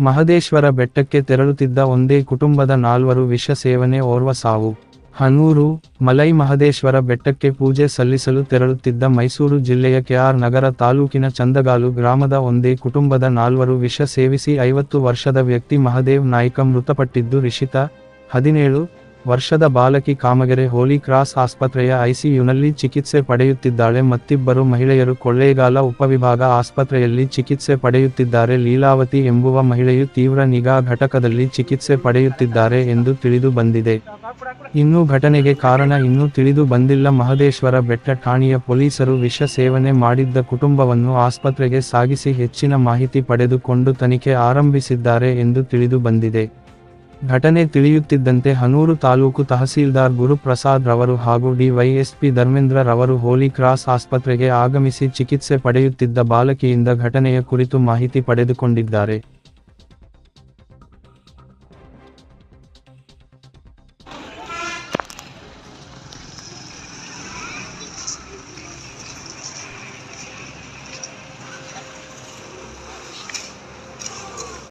ಮಹದೇಶ್ವರ ಬೆಟ್ಟಕ್ಕೆ ತೆರಳುತ್ತಿದ್ದ ಒಂದೇ ಕುಟುಂಬದ ನಾಲ್ವರು ವಿಷ ಸೇವನೆ ಓರ್ವ ಸಾವು. ಹನೂರು, ಮಲೈ ಮಹದೇಶ್ವರ ಬೆಟ್ಟಕ್ಕೆ ಪೂಜೆ ಸಲ್ಲಿಸಲು ತೆರಳುತ್ತಿದ್ದ ಮೈಸೂರು ಜಿಲ್ಲೆಯ ಕೆಆರ್ ನಗರ ತಾಲೂಕಿನ ಚಂದಗಾಲು ಗ್ರಾಮದ ಒಂದೇ ಕುಟುಂಬದ ನಾಲ್ವರು ವಿಷ ಸೇವಿಸಿ ಐವತ್ತು ವರ್ಷದ ವ್ಯಕ್ತಿ ಮಹದೇವ್ ನಾಯ್ಕ ಮೃತಪಟ್ಟಿದ್ದು ರಿಷಿತಾ. ಹದಿನೇಳು ವರ್ಷದ ಬಾಲಕಿ ಕಾಮಗೆರೆ ಹೋಲಿ ಕ್ರಾಸ್ ಆಸ್ಪತ್ರೆಯ ಐಸಿಯುನಲ್ಲಿ ಚಿಕಿತ್ಸೆ ಪಡೆಯುತ್ತಿದ್ದಾಳೆ. ಮತ್ತಿಬ್ಬರು ಮಹಿಳೆಯರು ಕೊಳ್ಳೇಗಾಲ ಉಪವಿಭಾಗ ಆಸ್ಪತ್ರೆಯಲ್ಲಿ ಚಿಕಿತ್ಸೆ ಪಡೆಯುತ್ತಿದ್ದಾರೆ. ಲೀಲಾವತಿ ಎಂಬುವ ಮಹಿಳೆಯು ತೀವ್ರ ನಿಗಾ ಘಟಕದಲ್ಲಿ ಚಿಕಿತ್ಸೆ ಪಡೆಯುತ್ತಿದ್ದಾರೆ ಎಂದು ತಿಳಿದು ಬಂದಿದೆ. ಇನ್ನೂ ಘಟನೆಗೆ ಕಾರಣ ಇನ್ನೂ ತಿಳಿದು ಬಂದಿಲ್ಲ. ಮಹದೇಶ್ವರ ಬೆಟ್ಟ ಠಾಣೆಯ ಪೊಲೀಸರು ವಿಷ ಸೇವನೆ ಮಾಡಿದ್ದ ಕುಟುಂಬವನ್ನು ಆಸ್ಪತ್ರೆಗೆ ಸಾಗಿಸಿ ಹೆಚ್ಚಿನ ಮಾಹಿತಿ ಪಡೆದುಕೊಂಡು ತನಿಖೆ ಆರಂಭಿಸಿದ್ದಾರೆ ಎಂದು ತಿಳಿದು ಬಂದಿದೆ. ಘಟನೆ ತಿಳಿಯುತ್ತಿದ್ದಂತೆ ಹನೂರು ತಾಲೂಕು ತಹಸೀಲ್ದಾರ್ ಗುರುಪ್ರಸಾದ್ ರವರು ಹಾಗೂ ಡಿವೈಎಸ್ಪಿ ಧರ್ಮೇಂದ್ರ ರವರು ಹೋಲಿ ಕ್ರಾಸ್ ಆಸ್ಪತ್ರೆಗೆ ಆಗಮಿಸಿ ಚಿಕಿತ್ಸೆ ಪಡೆಯುತ್ತಿದ್ದ ಬಾಲಕಿಯಿಂದ ಘಟನೆಯ ಕುರಿತು ಮಾಹಿತಿ ಪಡೆದುಕೊಂಡಿದ್ದಾರೆ.